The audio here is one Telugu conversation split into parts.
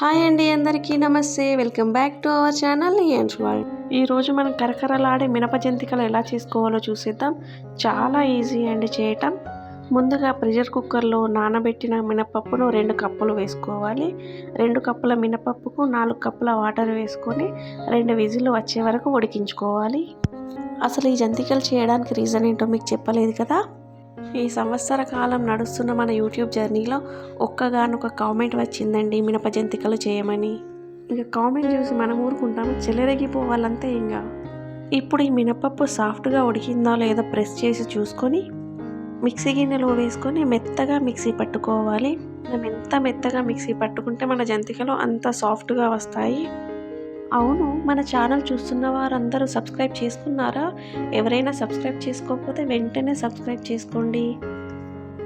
హాయ్ అండి అందరికీ నమస్తే. Welcome back to our channel and world ఈరోజు మనం కరకరలాడే మినప జంతికలు ఎలా చేసుకోవాలో చూసేద్దాం. చాలా ఈజీ అండి చేయటం. ముందుగా ప్రెషర్ కుక్కర్లో నానబెట్టిన మినపప్పును రెండు కప్పులు వేసుకోవాలి. రెండు కప్పుల మినపప్పుకు నాలుగు కప్పుల వాటర్ వేసుకొని రెండు విజిల్లు వచ్చే వరకు ఉడికించుకోవాలి. అసలు ఈ జంతికలు చేయడానికి రీజన్ ఏంటో మీకు చెప్పలేదు కదా? ఈ సంవత్సర కాలం నడుస్తున్న మన యూట్యూబ్ జర్నీలో ఒక్కగానొక కామెంట్ వచ్చిందండి మినప జంతికలు చేయమని. ఇంకా కామెంట్ చూసి మనం ఊరుకుంటాము? చెలరెగిపోవాలంతే ఇంకా ఇప్పుడు ఈ మినపప్పు సాఫ్ట్గా ఉడికిందో లేదో ప్రెస్ చేసి చూసుకొని మిక్సీ గిన్నెలో వేసుకొని మెత్తగా మిక్సీ పట్టుకోవాలి. మనం ఎంత మెత్తగా మిక్సీ పట్టుకుంటే మన జంతికలు అంత సాఫ్ట్గా వస్తాయి. అవును మన ఛానల్ చూస్తున్న వారందరూ సబ్స్క్రైబ్ చేసుకున్నారా? ఎవరైనా సబ్స్క్రైబ్ చేసుకోకపోతే వెంటనే సబ్స్క్రైబ్ చేసుకోండి.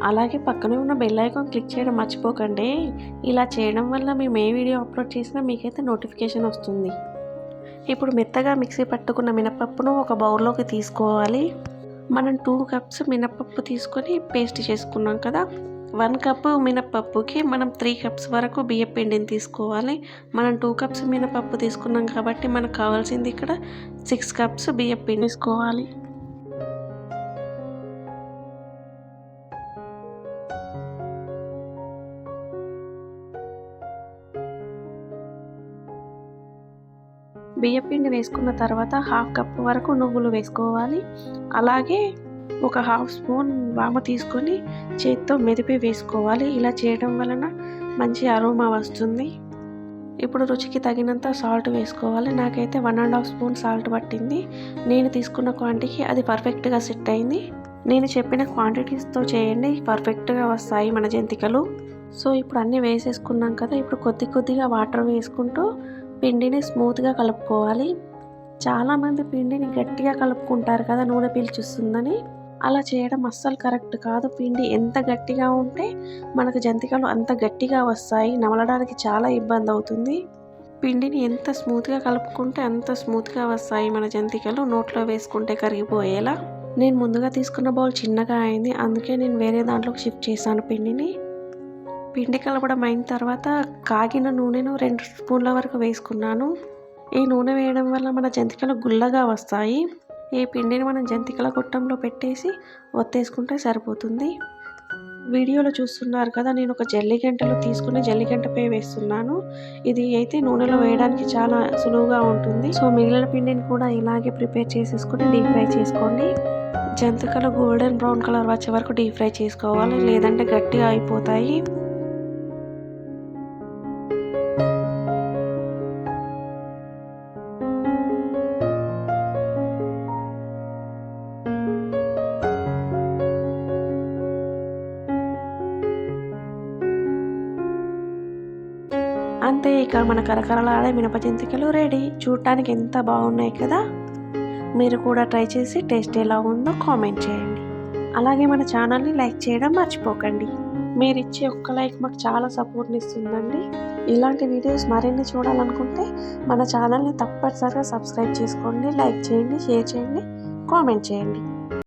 అలాగే పక్కనే ఉన్న బెల్ ఐకాన్ క్లిక్ చేయడం మర్చిపోకండి. ఇలా చేయడం వల్ల మేము ఏ వీడియో అప్లోడ్ చేసినా మీకైతే నోటిఫికేషన్ వస్తుంది. ఇప్పుడు మెత్తగా మిక్సీ పట్టుకున్న మినపప్పును ఒక బౌల్లోకి తీసుకోవాలి. మనం టూ కప్స్ మినపప్పు తీసుకొని పేస్ట్ చేసుకున్నాం కదా? వన్ కప్పు మినపప్పుకి మనం త్రీ కప్స్ వరకు బియ్య పిండిని తీసుకోవాలి. మనం టూ కప్స్ మినపప్పు తీసుకున్నాం కాబట్టి మనకు కావాల్సింది ఇక్కడ సిక్స్ కప్స్ బియ్య పిండి తీసుకోవాలి. బియ్యపిండి వేసుకున్న తర్వాత హాఫ్ కప్ వరకు నువ్వులు వేసుకోవాలి. అలాగే ఒక హాఫ్ స్పూన్ వామ తీసుకొని చేతితో మెదిపి వేసుకోవాలి. ఇలా చేయడం వలన మంచి అరోమా వస్తుంది. ఇప్పుడు రుచికి తగినంత సాల్ట్ వేసుకోవాలి. నాకైతే one and half spoon salt పట్టింది. నేను తీసుకున్న క్వాంటిటీకి అది పర్ఫెక్ట్గా సెట్ అయింది. నేను చెప్పిన క్వాంటిటీస్తో చేయండి. పర్ఫెక్ట్గా వస్తాయి మన జంతికలు. సో ఇప్పుడు అన్నీ వేసేసుకున్నాం కదా ఇప్పుడు కొద్ది కొద్దిగా వాటర్ వేసుకుంటూ పిండిని స్మూత్గా కలుపుకోవాలి. చాలామంది పిండిని గట్టిగా కలుపుకుంటారు కదా నూనె పీల్చిస్తుందని. అలా చేయడం అస్సలు కరెక్ట్ కాదు. పిండి ఎంత గట్టిగా ఉంటే మనకు జంతికలు అంత గట్టిగా వస్తాయి. నమలడానికి చాలా ఇబ్బంది అవుతుంది. పిండిని ఎంత స్మూత్గా కలుపుకుంటే అంత స్మూత్గా వస్తాయి మన జంతికలు. నోట్లో వేసుకుంటే కరిగిపోయేలా. నేను ముందుగా తీసుకున్న బౌల్ చిన్నగా అయింది. అందుకే నేను వేరే దాంట్లోకి షిఫ్ట్ చేశాను పిండిని. పిండి కలపడం అయిన తర్వాత కాగిన నూనెను రెండు స్పూన్ల వరకు వేసుకున్నాను. ఈ నూనె వేయడం వల్ల మన జంతికలు గుల్లగా వస్తాయి. ఈ పిండిని మనం జంతికల గొట్టంలో పెట్టేసి ఒత్తేసుకుంటే సరిపోతుంది. వీడియోలో చూస్తున్నారు కదా నేను ఒక జల్లి తీసుకుని జల్లి గంటపై వేస్తున్నాను. ఇది అయితే నూనెలో వేయడానికి చాలా సులువుగా ఉంటుంది. సో మిగిలిన పిండిని కూడా ఇలాగే ప్రిపేర్ చేసేసుకుని డీప్ ఫ్రై చేసుకోండి. జంతికలు గోల్డెన్ బ్రౌన్ కలర్ వచ్చే వరకు డీప్ ఫ్రై చేసుకోవాలి. లేదంటే గట్టిగా అయిపోతాయి. అంతే ఇక మన కరకరలాడే మినప జంతికలు రెడీ చూడటానికి ఎంత బాగున్నాయి కదా? మీరు కూడా ట్రై చేసి టేస్ట్ ఎలా ఉందో కామెంట్ చేయండి. అలాగే మన ఛానల్ని లైక్ చేయడం మర్చిపోకండి. మీరు ఇచ్చే ఒక్క లైక్ మాకు చాలా సపోర్ట్ని ఇస్తుందండి. ఇలాంటి వీడియోస్ మరిన్ని చూడాలనుకుంటే మన ఛానల్ని తప్పనిసరిగా సబ్స్క్రైబ్ చేసుకోండి లైక్ చేయండి షేర్ చేయండి కామెంట్ చేయండి.